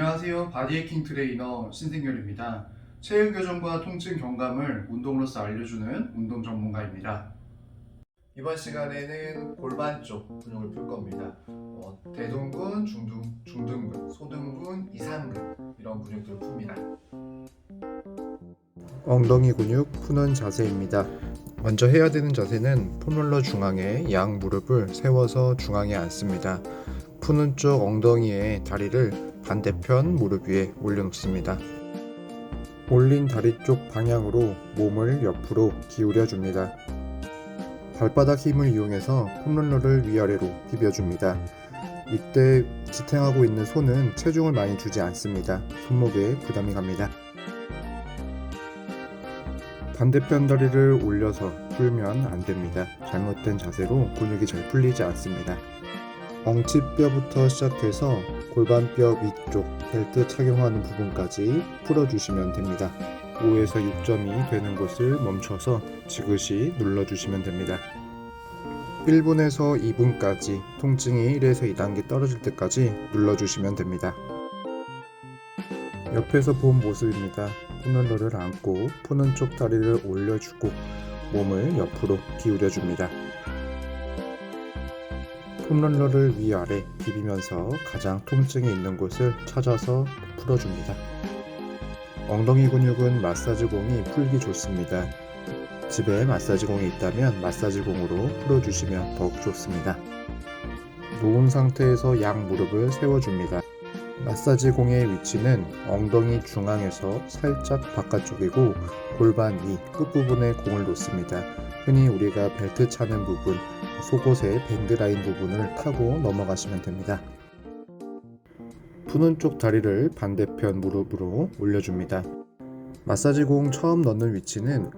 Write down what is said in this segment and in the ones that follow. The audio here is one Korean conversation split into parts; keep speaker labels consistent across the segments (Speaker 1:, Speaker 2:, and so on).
Speaker 1: 안녕하세요. 바디에킹 트레이너 신승열입니다. 체형 교정과 통증 경감을 운동으로서 알려주는 운동 전문가입니다. 이번 시간에는 골반 쪽 근육을 풀 겁니다. 어, 대둔근, 중둔, 중둔근, 소둔근, 이상근 이런 근육들을 풉니다. 엉덩이 근육 푸는 자세입니다. 먼저 해야 되는 자세는 폼롤러 중앙에 양 무릎을 세워서 중앙에 앉습니다. 푸는 쪽 엉덩이에 다리를 반대편 무릎 위에 올려놓습니다. 올린 다리 쪽 방향으로 몸을 옆으로 기울여 줍니다. 발바닥 힘을 이용해서 폼롤러를 위아래로 비벼줍니다. 이때 지탱하고 있는 손은 체중을 많이 주지 않습니다. 손목에 부담이 갑니다. 반대편 다리를 올려서 풀면 안 됩니다. 잘못된 자세로 근육이 잘 풀리지 않습니다. 엉치뼈부터 시작해서 골반뼈 위쪽 벨트 착용하는 부분까지 풀어주시면 됩니다. 5에서 6점이 되는 곳을 멈춰서 지그시 눌러주시면 됩니다. 1분에서 2분까지 통증이 1에서 2단계 떨어질 때까지 눌러주시면 됩니다. 옆에서 본 모습입니다. 푸널러를 안고 푸는 쪽 다리를 올려주고 몸을 옆으로 기울여줍니다. 폼롤러를 위아래 비비면서 가장 통증이 있는 곳을 찾아서 풀어줍니다. 엉덩이 근육은 마사지 공이 풀기 좋습니다. 집에 마사지 공이 있다면 마사지 공으로 풀어주시면 더욱 좋습니다. 놓은 상태에서 양 무릎을 세워줍니다. 마사지 공의 위치는 엉덩이 중앙에서 살짝 바깥쪽이고 골반 위 끝부분에 공을 놓습니다. 흔히 우리가 벨트 차는 부분, 속옷의 밴드라인 부분을 타고 넘어가시면 됩니다. 푸는 쪽 다리를 반대편 무릎으로 올려줍니다. 마사지 공 처음 넣는 위치는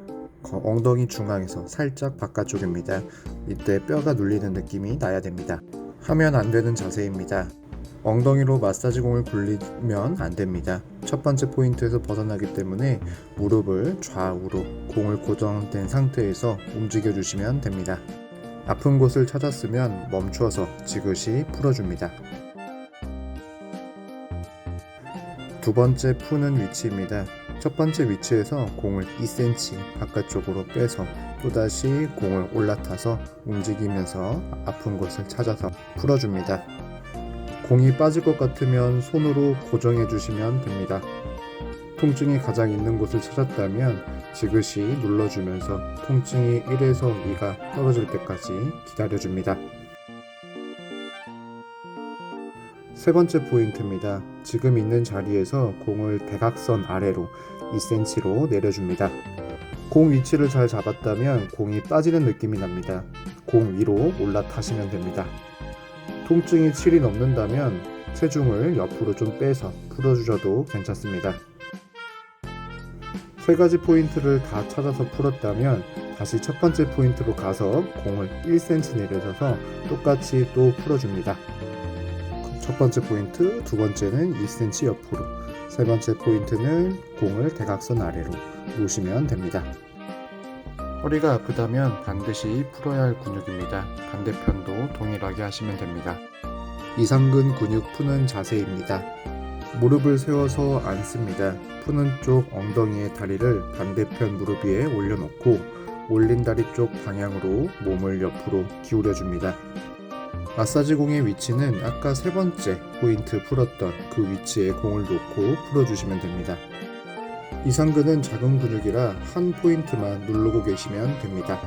Speaker 1: 거- 엉덩이 중앙에서 살짝 바깥쪽입니다. 이때 뼈가 눌리는 느낌이 나야 됩니다. 하면 안 되는 자세입니다. 엉덩이로 마사지 공을 굴리면 안 됩니다. 첫 번째 포인트에서 벗어나기 때문에 무릎을 좌우로 공을 고정된 상태에서 움직여 주시면 됩니다. 아픈 곳을 찾았으면 멈춰서 지그시 풀어줍니다. 두 번째 푸는 위치입니다. 첫 번째 위치에서 공을 2cm 바깥쪽으로 빼서 또다시 공을 올라타서 움직이면서 아픈 곳을 찾아서 풀어줍니다. 공이 빠질 것 같으면 손으로 고정해 주시면 됩니다. 통증이 가장 있는 곳을 찾았다면 지그시 눌러주면서 통증이 1에서 2가 떨어질 때까지 기다려줍니다. 세 번째 포인트입니다. 지금 있는 자리에서 공을 대각선 아래로 2cm로 내려줍니다. 공 위치를 잘 잡았다면 공이 빠지는 느낌이 납니다. 공 위로 올라타시면 됩니다. 통증이 7이 넘는다면 체중을 옆으로 좀 빼서 풀어주셔도 괜찮습니다. 세 가지 포인트를 다 찾아서 풀었다면 다시 첫 번째 포인트로 가서 공을 1cm 내려줘서 똑같이 또 풀어줍니다. 첫 번째 포인트, 두 번째는 2cm 옆으로, 세 번째 포인트는 공을 대각선 아래로 놓으시면 됩니다. 허리가 아프다면 반드시 풀어야 할 근육입니다. 반대편도 동일하게 하시면 됩니다. 이상근 근육 푸는 자세입니다. 무릎을 세워서 앉습니다. 푸는 쪽 엉덩이의 다리를 반대편 무릎 위에 올려놓고 올린 다리 쪽 방향으로 몸을 옆으로 기울여 줍니다. 마사지 공의 위치는 아까 세 번째 포인트 풀었던 그 위치에 공을 놓고 풀어주시면 됩니다. 이상근은 작은 근육이라 한 포인트만 누르고 계시면 됩니다.